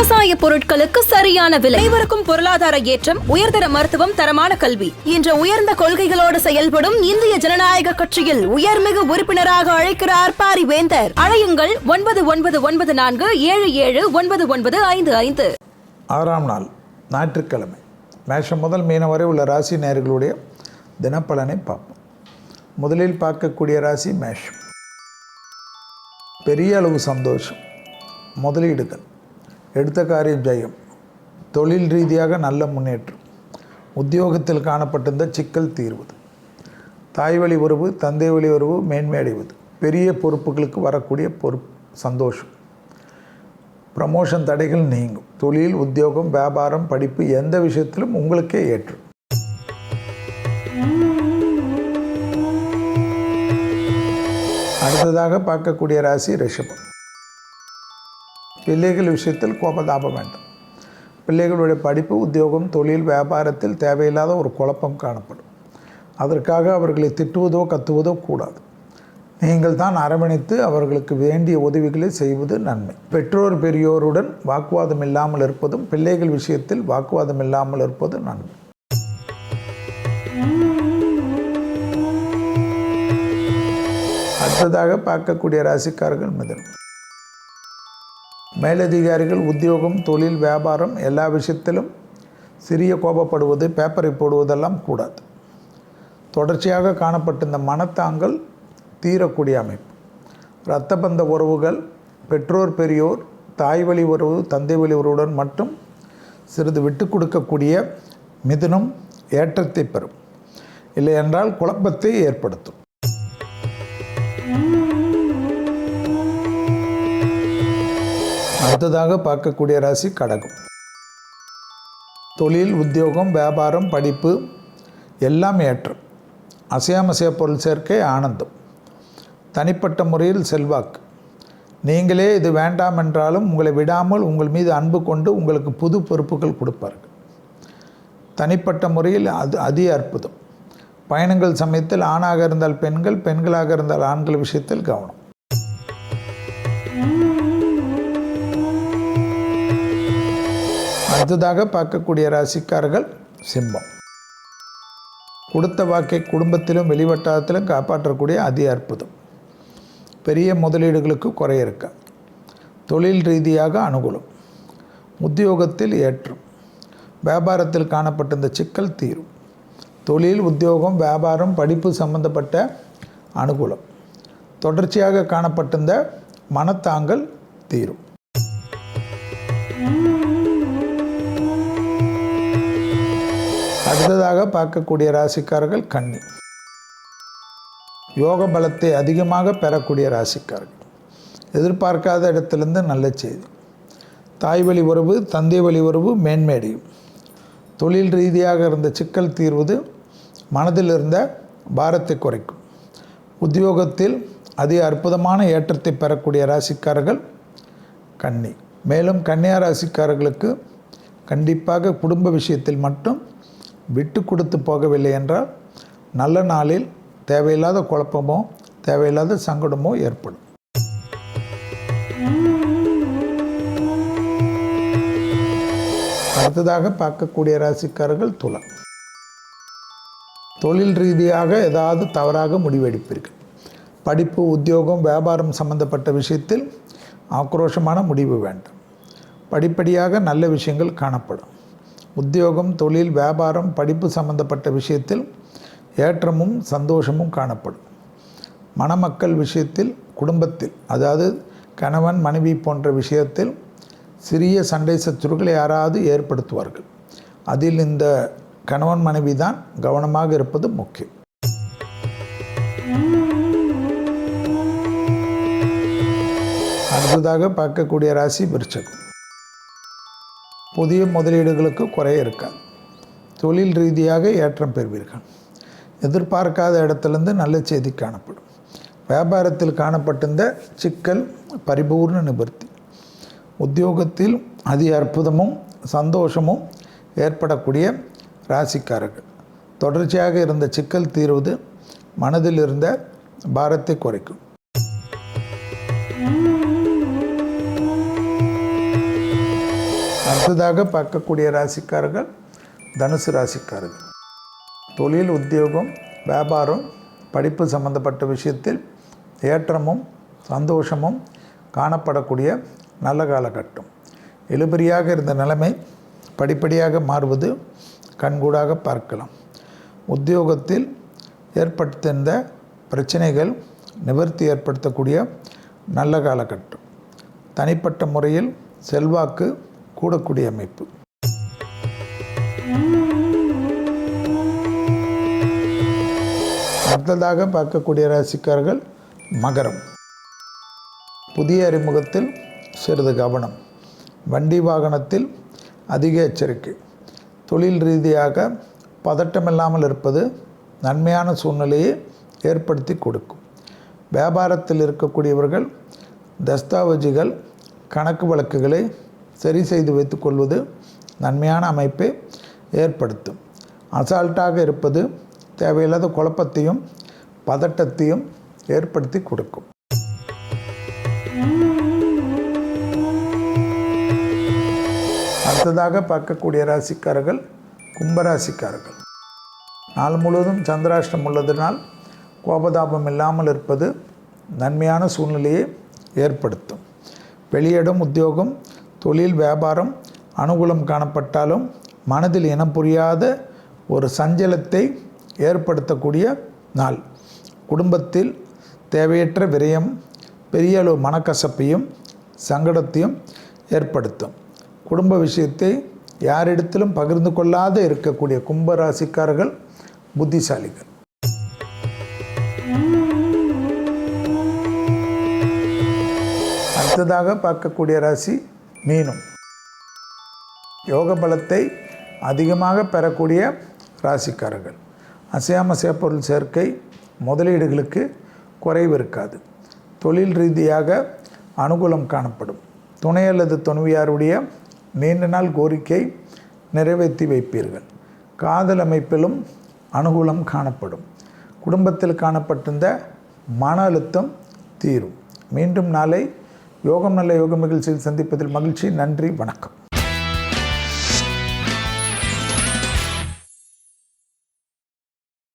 விவசாய பொருட்களுக்கு சரியான விலை. அனைவருக்கும் பொருளாதார ஏற்றம் உயர்தர மருத்துவம் தரமான கல்வி. என்ற உயர்ந்த கொள்கைகளோடு செயல்படும் இந்திய ஜனநாயக கட்சியில் உயர்மிகு உறுப்பினராக அழைக்கிறார் பாரிவேந்தர். அழையுங்கள் ஒன்பது ஒன்பது ஒன்பது நான்கு ஏழு ஏழு ஒன்பது ஒன்பது ஐந்து ஐந்து. ஆறாம் நாள் ஞாயிற்றுக்கிழமை. மேஷம் முதல் மீனம் வரை உள்ள ராசி நேர்களுடைய தினப்பலனை பார்ப்போம். முதலில் பார்க்கக்கூடிய ராசி மேஷம். பெரிய அளவு சந்தோஷம் முதலீடுகள். எடுத்த காரியம் ஜெயம். தொழில் ரீதியாக நல்ல முன்னேற்றம். உத்தியோகத்தில் காணப்பட்டிருந்த சிக்கல் தீர்வது. தாய் வழி உறவு தந்தை வழி உறவு மேன்மை அடைவது. பெரிய பொறுப்புகளுக்கு வரக்கூடிய பொறுப்பு சந்தோஷம். ப்ரமோஷன் தடைகள் நீங்கும். தொழில் உத்தியோகம் வியாபாரம் படிப்பு எந்த விஷயத்திலும் உங்களுக்கே ஏற்றும் அடுத்ததாக பார்க்கக்கூடிய ராசி ரிஷபம். பிள்ளைகள் விஷயத்தில் கோபதாபம் வேண்டும். பிள்ளைகளுடைய படிப்பு உத்தியோகம் தொழில் வியாபாரத்தில் தேவையில்லாத ஒரு குழப்பம் காணப்படும். அதற்காக அவர்களை திட்டுவதோ கத்துவதோ கூடாது. நீங்கள் தான் அரவணைத்து அவர்களுக்கு வேண்டிய உதவிகளை செய்வது நன்மை. பெற்றோர் பெரியோருடன் வாக்குவாதம் இல்லாமல் இருப்பதும் பிள்ளைகள் விஷயத்தில் வாக்குவாதம் இல்லாமல் இருப்பது நன்மை. அடுத்ததாக பார்க்கக்கூடிய ராசிக்காரர்கள் மிதனம். மேலதிகாரிகள் உத்தியோகம் தொழில் வியாபாரம் எல்லா விஷயத்திலும் சிறிய கோபப்படுவது பேப்பரை போடுவதெல்லாம் கூடாது. தொடர்ச்சியாக காணப்பட்ட இந்த மனத்தாங்கள் தீரக்கூடிய அமைப்பு. இரத்த பந்த உறவுகள் பெற்றோர் பெரியோர் தாய் வழி உறவு தந்தை வழி உறவுடன் மட்டும் சிறிது விட்டு கொடுக்கக்கூடிய மிதுனம் ஏற்றத்தை பெறும். இல்லை என்றால் குழப்பத்தை ஏற்படுத்தும். அடுத்ததாக பார்க்கக்கூடிய ராசி கடகம். தொழில் உத்தியோகம் வியாபாரம் படிப்பு எல்லாம் ஏற்றம். அசையாமசைய பொருள் சேர்க்கை ஆனந்தம். தனிப்பட்ட முறையில் செல்வாக்கு. நீங்களே இது வேண்டாம் என்றாலும் உங்களை விடாமல் உங்கள் மீது அன்பு கொண்டு உங்களுக்கு புது பொறுப்புகள் கொடுப்பார்கள். தனிப்பட்ட முறையில் அது அதி அற்புதம். பயணங்கள் சமயத்தில் ஆணாக இருந்தால் பெண்கள் பெண்களாக இருந்தால் ஆண்கள் விஷயத்தில் கவனம். அடுத்ததாக பார்க்கக்கூடிய ராசிக்காரர்கள் சிம்மம். கொடுத்த வாக்கை குடும்பத்திலும் வெளிவட்டாரத்திலும் காப்பாற்றக்கூடிய அதி அற்புதம். பெரிய முதலீடுகளுக்கு குறை இருக்க தொழில் ரீதியாக அனுகூலம் உத்தியோகத்தில் ஏற்றம் வியாபாரத்தில் காணப்பட்ட இந்த சிக்கல் தீரும் தொழில் உத்தியோகம் வியாபாரம் படிப்பு சம்பந்தப்பட்ட அனுகூலம் தொடர்ச்சியாக காணப்பட்டிருந்த மனத்தாங்கல் தீரும். அடுத்ததாக பார்க்கக்கூடிய ராசிக்காரர்கள் கன்னி. யோக பலத்தை அதிகமாக பெறக்கூடிய ராசிக்காரர்கள். எதிர்பார்க்காத இடத்துலேருந்து நல்ல செய்தி. தாய் வழி உறவு தந்தை வழி உறவு மேன்மேடையும். தொழில் ரீதியாக இருந்த சிக்கல் தீர்வது மனதில் இருந்த பாரத்தை குறைக்கும். உத்தியோகத்தில் அதிக அற்புதமான ஏற்றத்தை பெறக்கூடிய ராசிக்காரர்கள் கன்னி. மேலும் கன்னியா ராசிக்காரர்களுக்கு கண்டிப்பாக குடும்ப விஷயத்தில் மட்டும் விட்டு கொடுத்து போகவில்லை என்றால் நல்ல நாளில் தேவையில்லாத குழப்பமோ தேவையில்லாத சங்கடமோ ஏற்படும். அடுத்ததாக பார்க்கக்கூடிய ராசிக்காரர்கள் துலம். தொழில் ரீதியாக ஏதாவது தவறாக முடிவெடுப்பீர்கள். படிப்பு உத்தியோகம் வியாபாரம் சம்பந்தப்பட்ட விஷயத்தில் ஆக்ரோஷமான முடிவு வேண்டும். படிப்படியாக நல்ல விஷயங்கள் காணப்படும். உத்தியோகம் தொழில் வியாபாரம் படிப்பு சம்பந்தப்பட்ட விஷயத்தில் ஏற்றமும் சந்தோஷமும் காணப்படும். மணமக்கள் விஷயத்தில் குடும்பத்தில் அதாவது கணவன் மனைவி போன்ற விஷயத்தில் சிறிய சண்டை சச்சுறுகளை யாராவது ஏற்படுத்துவார்கள். அதில் இந்த கணவன் மனைவி தான் கவனமாக இருப்பது முக்கியம். அடுத்ததாக பார்க்கக்கூடிய ராசி விருச்சகம். புதிய முதலீடுகளுக்கு குறைய இருக்காது தொழில் ரீதியாக ஏற்றம் பெறுவீர்கள். எதிர்பார்க்காத இடத்துலேருந்து நல்ல செய்தி காணப்படும். வியாபாரத்தில் காணப்பட்டிருந்த சிக்கல் பரிபூர்ண நிவர்த்தி. உத்தியோகத்தில் அதி அற்புதமும் சந்தோஷமும் ஏற்படக்கூடிய ராசிக்காரர்கள். தொடர்ச்சியாக இருந்த சிக்கல் தீர்வது மனதில் இருந்த பாரத்தை குறைக்கும். அடுத்ததாக பார்க்கக்கூடிய ராசிக்காரர்கள் தனுசு ராசிக்காரர்கள். தொழில் உத்தியோகம் வியாபாரம் படிப்பு சம்பந்தப்பட்ட விஷயத்தில் ஏற்றமும் சந்தோஷமும் காணப்படக்கூடிய நல்ல காலகட்டம். எழுபறியாக இருந்த நிலைமை படிப்படியாக மாறுவது கண்கூடாக பார்க்கலாம். உத்தியோகத்தில் ஏற்படுத்திருந்த பிரச்சனைகள் நிவர்த்தி ஏற்படுத்தக்கூடிய நல்ல காலகட்டம். தனிப்பட்ட முறையில் செல்வாக்கு கூடக்கூடிய அமைப்பு. அடுத்ததாக பார்க்கக்கூடிய ராசிக்காரர்கள் மகரம். புதிய அறிமுகத்தில் சிறிது கவனம். வண்டி வாகனத்தில் அதிக எச்சரிக்கை. தொழில் ரீதியாக பதட்டமில்லாமல் இருப்பது நன்மையான சூழ்நிலையை ஏற்படுத்தி கொடுக்கும். வியாபாரத்தில் இருக்கக்கூடியவர்கள் தஸ்தாவேஜுகள் கணக்கு வழக்குகளை சரி செய்து வைத்துக்கொள்வது நன்மையான அமைப்பை ஏற்படுத்தும். அசால்ட்டாக இருப்பது தேவையில்லாத குழப்பத்தையும் பதட்டத்தையும் ஏற்படுத்தி கொடுக்கும். அடுத்ததாக பார்க்கக்கூடிய ராசிக்காரர்கள் கும்பராசிக்காரர்கள். நாள் முழுவதும் சந்திராஷ்டம் உள்ளதினால் கோபதாபம் இல்லாமல் இருப்பது நன்மையான சூழ்நிலையை ஏற்படுத்தும். வெளியிடம் உத்தியோகம் தொழில் வியாபாரம் அனுகூலம் காணப்பட்டாலும் மனதில் இனம் புரியாத ஒரு சஞ்சலத்தை ஏற்படுத்தக்கூடிய நாள். குடும்பத்தில் தேவையற்ற விரயம் பெரிய அளவு மனக்கசப்பையும் சங்கடத்தையும் ஏற்படுத்தும். குடும்ப விஷயத்தை யாரிடத்திலும் பகிர்ந்து கொள்ளாத இருக்கக்கூடிய கும்பராசிக்காரர்கள் புத்திசாலிகள். அடுத்ததாக பார்க்கக்கூடிய ராசி மீனம். யோக பலத்தை அதிகமாக பெறக்கூடிய ராசிக்காரர்கள். அசையாம சேப்பொருள் சேர்க்கை முதலீடுகளுக்கு குறைவு இருக்காது. தொழில் ரீதியாக அனுகூலம் காணப்படும். துணை அல்லது துணைவியாருடைய நீண்ட நாள் கோரிக்கை நிறைவேற்றி வைப்பீர்கள். காதல் அமைப்பிலும் அனுகூலம் காணப்படும். குடும்பத்தில் காணப்பட்டிருந்த மன அழுத்தம் தீரும். மீண்டும் நாளை யோகம் நல்ல யோக மகிழ்ச்சியில் சந்திப்பதில் மகிழ்ச்சி. நன்றி. வணக்கம்.